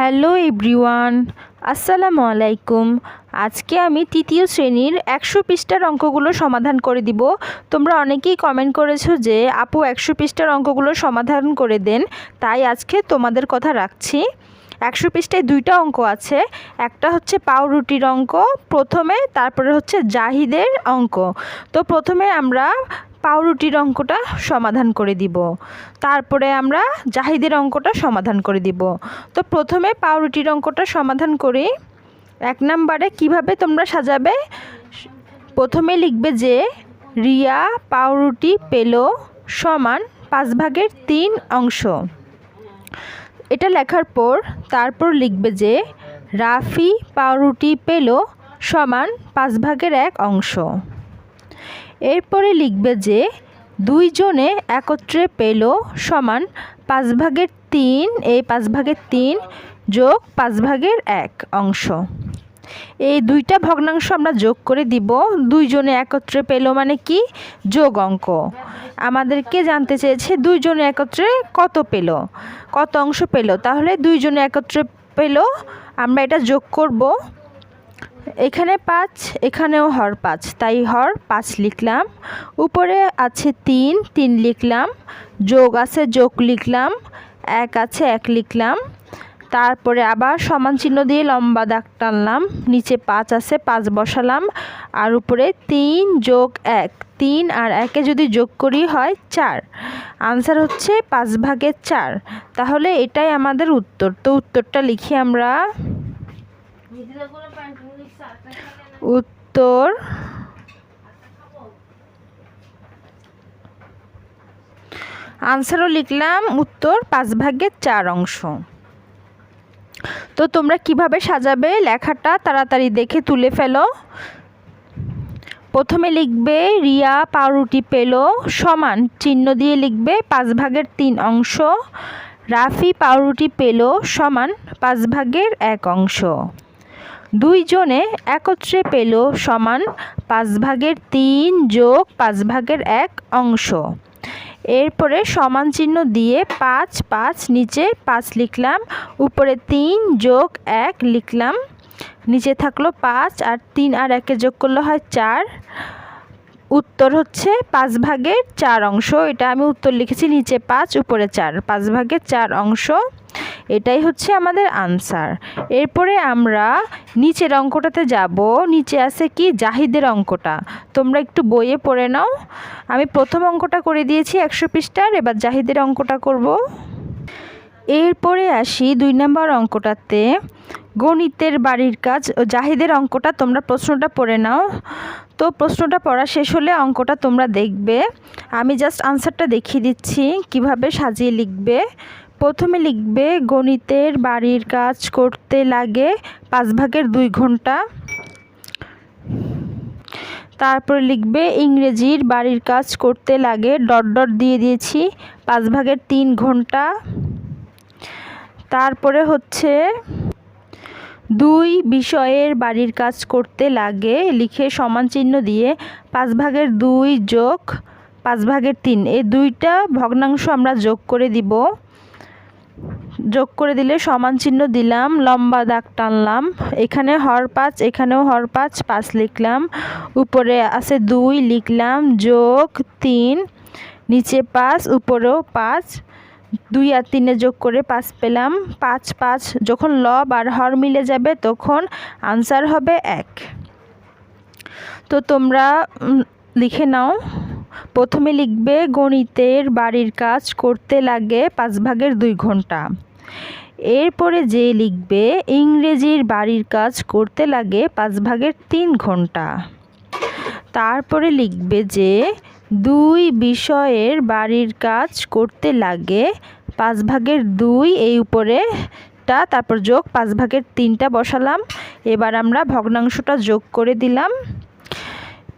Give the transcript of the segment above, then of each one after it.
Hello everyone, আসসালামু আলাইকুম। আজকে আমি তৃতীয় শ্রেণির একশো পৃষ্ঠার অঙ্কগুলো সমাধান করে দিব। তোমরা অনেকেই কমেন্ট করেছ যে, আপু, একশো পৃষ্ঠার অঙ্কগুলো সমাধান করে দেন, তাই আজকে তোমাদের কথা রাখছি। একশো পৃষ্ঠায় দুইটা অঙ্ক আছে। একটা হচ্ছে পাউরুটির অঙ্ক, প্রথমে তারপরে হচ্ছে জাহিদের অঙ্ক। তো প্রথমে আমরা পাউরুটির অঙ্কটা সমাধান করে দিব। তারপরে আমরা জাহিদের অঙ্কটা সমাধান করে দিব। তো প্রথমে পাউরুটির অঙ্কটা সমাধান করি। এক নম্বরে কীভাবে তোমরা সাজাবে? প্রথমে লিখবে যে, রিয়া পাউরুটি পেল সমান পাঁচ ভাগের তিন অংশ। এটা লেখার পর তারপর লিখবে যে, রাফি পাউরুটি পেল সমান পাঁচ ভাগের এক অংশ। এরপরে লিখবে যে, দুইজনে একত্রে পেল সমান পাঁচ ভাগের তিন, এই পাঁচ ভাগের তিন যোগ পাঁচ ভাগের এক অংশ। এই দুইটা ভগ্নাংশ আমরা যোগ করে দিব। দুইজনে একত্রে পেল মানে কি? যোগ অঙ্ক। আমাদেরকে জানতে চেয়েছে দুইজনে একত্রে কত পেল? কত অংশ পেল? তাহলে দুইজনে একত্রে পেল, আমরা এটা যোগ করব। এখানে পাঁচ, এখানেও হর পাঁচ। তাই হর পাঁচ লিখলাম। উপরে আছে তিন তিন লিখলাম। যোগ আছে, যোগ লিখলাম। এক আছে, এক লিখলাম। তারপরে আবার সমান চিহ্ন দিয়ে লম্বা দাগ টানলাম। নিচে পাঁচ আছে, পাঁচ বসালাম। আর উপরে তিন যোগ এক। তিন আর একে যদি যোগ করি হয় চার। আনসার হচ্ছে পাঁচ ভাগের চার। তাহলে এটাই আমাদের উত্তর। তো উত্তরটা লিখি আমরা। উত্তর আনসারও লিখলাম উত্তর পাঁচ ভাগের চার অংশ। তো তোমরা কীভাবে সাজাবে লেখাটা তাড়াতাড়ি দেখে তুলে ফেলো। প্রথমে লিখবে রিয়া পাউরুটি পেল সমান চিহ্ন দিয়ে লিখবে পাঁচ ভাগের তিন অংশ। রাফি পাউরুটি পেল সমান পাঁচ ভাগের এক অংশ। দুইজনে একত্রে পেল সমান পাঁচ ভাগের তিন যোগ পাঁচ ভাগের এক অংশ। এরপরে সমান চিহ্ন দিয়ে পাঁচ পাঁচ, নিচে পাঁচ লিখলাম, উপরে তিন যোগ এক লিখলাম, নিচে থাকল পাঁচ আর তিন আর একে যোগ করলে হয় চার। উত্তর হচ্ছে পাঁচ ভাগের চার অংশ, এটা আমি উত্তর লিখেছি, নিচে পাঁচ, উপরে চার, পাঁচ ভাগের চার অংশ। এটাই হচ্ছে আমাদের আনসার এরপরে আমরা নিচের অঙ্কটাতে যাব। নিচে আছে কি? জাহিদের অঙ্কটা। তোমরা একটু বইয়ে পড়ে নাও। আমি প্রথম অঙ্কটা করে দিয়েছি একশো পৃষ্ঠার, এবার জাহিদের অঙ্কটা করব। এরপরে আসি দুই নম্বর অঙ্কটাতে। গণিতের বাড়ির কাজ ও জাহিদের অঙ্কটা তোমরা প্রশ্নটা পড়ে নাও। তো প্রশ্নটা পড়া শেষ হলে অঙ্কটা তোমরা দেখবে। আমি জাস্ট আনসারটা দেখিয়ে দিচ্ছি কীভাবে সাজিয়ে লিখবে। প্রথমে লিখবে, গণিতের বাড়ির কাজ করতে লাগে পাঁচ ভাগের দুই ঘণ্টা। তারপরে লিখবে, ইংরেজির বাড়ির কাজ করতে লাগে। ডট ডট দিয়ে দিয়েছি, পাঁচ ভাগের তিন ঘণ্টা। তারপরে হচ্ছে, দুই বিষয়ের বাড়ির কাজ করতে লাগে। লিখে সমান চিহ্ন দিয়ে, পাঁচ ভাগের দুই যোগ পাঁচ ভাগের তিন। এই দুইটা ভগ্নাংশ আমরা যোগ করে দিব। যোগ করে দিলে সমান চিহ্ন দিলাম, লম্বা দাগ টানলাম, এখানে হর পাঁচ, এখানেও হর পাঁচ পাঁচ লিখলাম, উপরে আছে দুই লিখলাম, যোগ তিন, নিচে পাঁচ, উপরেও পাঁচ, দুই আর তিনে যোগ করে পাঁচ পেলাম, পাঁচ পাঁচ, যখন লব আর হর মিলে যাবে তখন আনসার হবে এক। তো তোমরা লিখে নাও, প্রথমে লিখবে গণিতের বাড়ির কাজ করতে লাগে পাঁচ ভাগের দুই ঘণ্টা। এরপরে যে লিখবে, ইংরেজির বাড়ির কাজ করতে লাগে পাঁচ ভাগের তিন ঘণ্টা। তারপরে লিখবে যে, দুই বিষয়ের বাড়ির কাজ করতে লাগে পাঁচ ভাগের দুই এই উপরে টা তারপর যোগ পাঁচ ভাগের তিনটা বসালাম। এবার আমরা ভগ্নাংশটা যোগ করে দিলাম।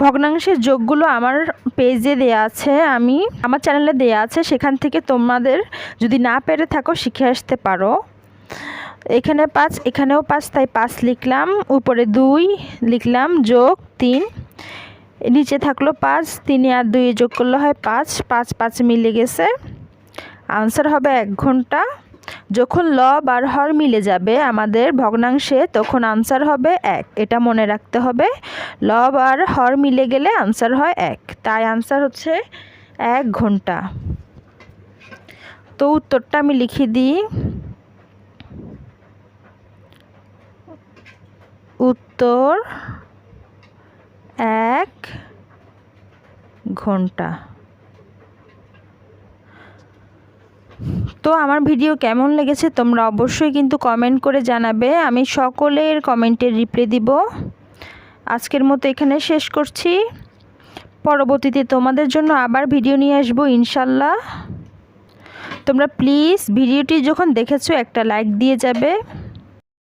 ভগ্নাংশের যোগগুলো আমার পেজে দেয়া আছে, আমি আমার চ্যানেলে দেয়া আছে, সেখান থেকে তোমাদের যদি না পেরে থাকো শিখে আসতে পারো। এখানে পাঁচ, এখানেও পাঁচ, তাই পাঁচ লিখলাম, উপরে দুই লিখলাম, যোগ তিন, নিচে থাকল পাঁচ, তিনে আর দুই যোগ করলে হয় পাঁচ পাঁচ পাঁচ মিলে গেছে। আনসার হবে এক ঘণ্টা। যখন ল বার হর মিলে যাবে আমাদের ভগ্নাংশে, তখন আনসার হবে এক। এটা মনে রাখতে হবে। ল বার হর মিলে গেলে আনসার হয় এক। তাই আনসার হচ্ছে এক ঘণ্টা। তো উত্তরটা আমি লিখে দিই। উত্তর, এক ঘণ্টা। তো আমার ভিডিও কেমন লেগেছে তোমরা অবশ্যই কিন্তু কমেন্ট করে জানাবে। আমি সকলের কমেন্টের রিপ্লাই দিব। আজকের মতো এখানে শেষ করছি। পরবর্তীতে তোমাদের জন্য আবার ভিডিও নিয়ে আসব ইনশাল্লাহ। তোমরা প্লিজ ভিডিওটি যখন দেখেছ একটা লাইক দিয়ে যাবে।